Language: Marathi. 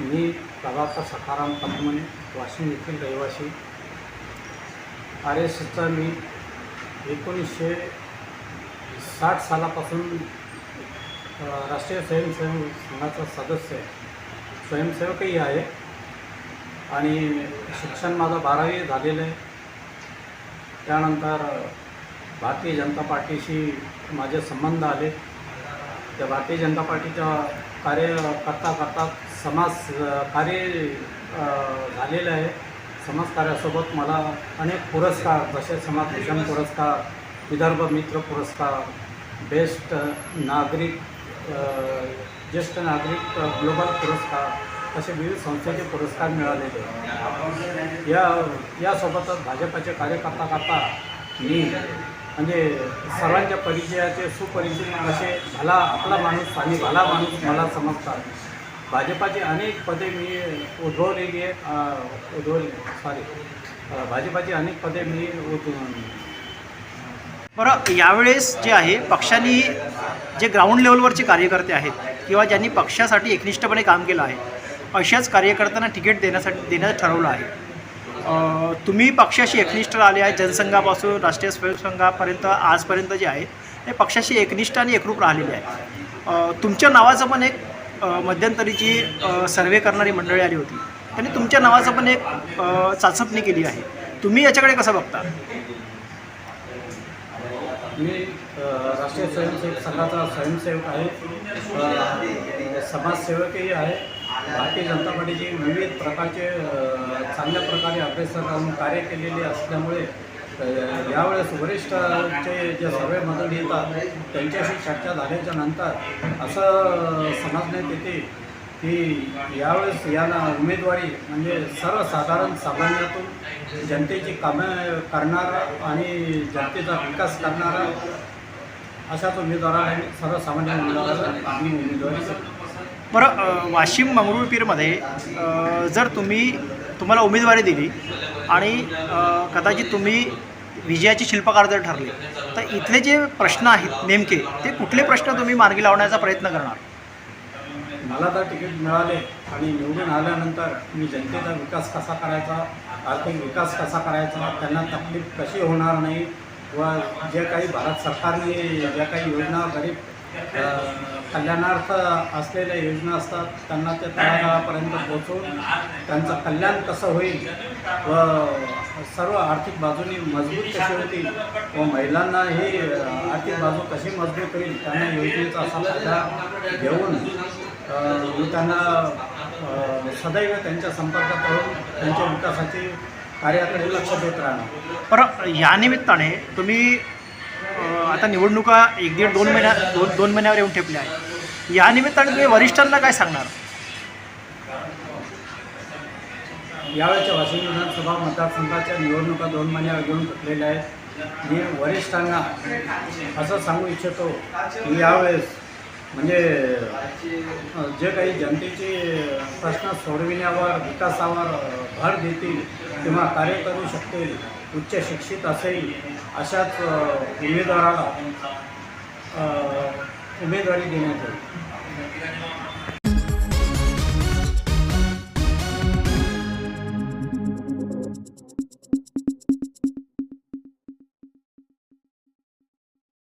मी प्रभाकर सखाराम पद्मने वाशिम येथील रहिवासी. आर एस एसचा मी एकोणीसशे साठ सालापासून राष्ट्रीय स्वयंसेवक संघाचा सदस्य आहे स्वयंसेवकही आहे. आणि शिक्षण माझं बारावी झालेलं आहे. त्यानंतर भारतीय जनता पार्टीशी माझे संबंध आले. त्या भारतीय जनता पार्टीच्या कार्य करता करता समाज कार्य झालेलं आहे. समाजकार्यासोबत मला अनेक पुरस्कार जसे समाजभूषण पुरस्कार विदर्भ मित्र पुरस्कार बेस्ट नागरिक ज्येष्ठ नागरिक ग्लोबल पुरस्कार असे विविध संस्थेचे पुरस्कार मिळालेले या यासोबतच भाजपाचे कार्यकर्ता करता मी म्हणजे सर्वांच्या परिचयाचे सुपरिचित असे भला आपला माणूस आणि भला माणूस मला समजतात. भाजपाची अनेक पदे मी उद्भवलेली आहेत अ, उद्भवली सॉरी भाजपाचे भाजपाची अनेक पदे मी बरं यावेळेस जे आहे पक्षांनी जे ग्राउंड लेवलवरचे कार्यकर्ते आहेत किंवा ज्यांनी पक्षासाठी एकनिष्ठपणे काम केलं आहे अशाच कार्यकर्त्यांना तिकीट देण्यासाठी देण्याचं ठरवलं आहे. तुम्ही पक्षाशी एकनिष्ठ आले आहे जनसंघापासून राष्ट्रीय स्वयंसंघापर्यंत आजपर्यंत जे आहे हे पक्षाशी एकनिष्ठ आणि एकरूप राहिलेले आहे. तुमच्या नावाचं पण एक मध्यंतरीची सर्वे करणारी मंडळी आली होती. त्यांनी तुमच्या नावाचं पण एक चाचपणी केली आहे. तुम्ही याच्याकडे कसं बघता? मी राष्ट्रीय स्वयंसेवक संघाचा स्वयंसेवक आहे. समाजसेवकही आहे. भारतीय जनता पार्टीचे विविध प्रकारचे चांगल्या प्रकारे अभ्यास कार्य केलेले असल्यामुळे यावेळेस वरिष्ठचे जे सर्वे मदत येतात त्यांच्याशी चर्चा झाल्याच्यानंतर असं समजण्यात येते की यावेळेस याला उमेदवारी म्हणजे सर्वसाधारण सामान्यातून जनतेची कामं करणारा आणि जनतेचा विकास करणारा अशाच उमेदवाराला सर्वसामान्य उमेदवाराला आम्ही उमेदवारी बरं वाशिम मंगरुळपीरमध्ये जर तुम्ही तुम्हाला उमेदवारी दिली आणि कदाचित तुम्ही विजयाचे शिल्पकार जर ठरले तर इथले जे प्रश्न आहेत नेमके ते कुठले प्रश्न तुम्ही मार्गी लावण्याचा प्रयत्न करणार? मला तर तिकीट मिळाले आणि निवडून आल्यानंतर मी जनतेचा विकास कसा करायचा आर्थिक विकास कसा करायचा त्यांना तकलीफ कशी होणार नाही व जे काही भारत सरकारने ज्या काही योजना गरीब कल्याणार्थ असलेल्या योजना असतात त्यांना ते तळागाळापर्यंत पोचवून त्यांचं कल्याण कसं होईल व सर्व आर्थिक बाजूनी मजबूत कशी होतील व महिलांना ही आर्थिक बाजू कशी मजबूत होईल त्यांना योजनेचा असा फायदा घेऊन मी त्यांना सदैव त्यांच्या संपर्कात राहून त्यांच्या विकासाची कार्याकडे लक्ष देत राहणार पर या निमित्ताने तुम्ही आता निवडणुका एक दीड दोन महिन्या दोन दोन महिन्यावर येऊन ठेपल्या आहेत. या निमित्ताने तुम्ही वरिष्ठांना काय सांगणार? यावेळच्या वाशिम विधानसभा मतदारसंघाच्या निवडणुका दोन महिन्यावर घेऊन ठेपलेल्या आहेत. मी वरिष्ठांना असं सांगू इच्छितो की यावेळेस म्हणजे जे काही जनतेचे प्रश्न सोडविण्यावर विकासावर भर देतील किंवा कार्य करू शकतील उच्च शिक्षित असेल अशाच उमेदवाराला उमेदवारी देण्यात येईल.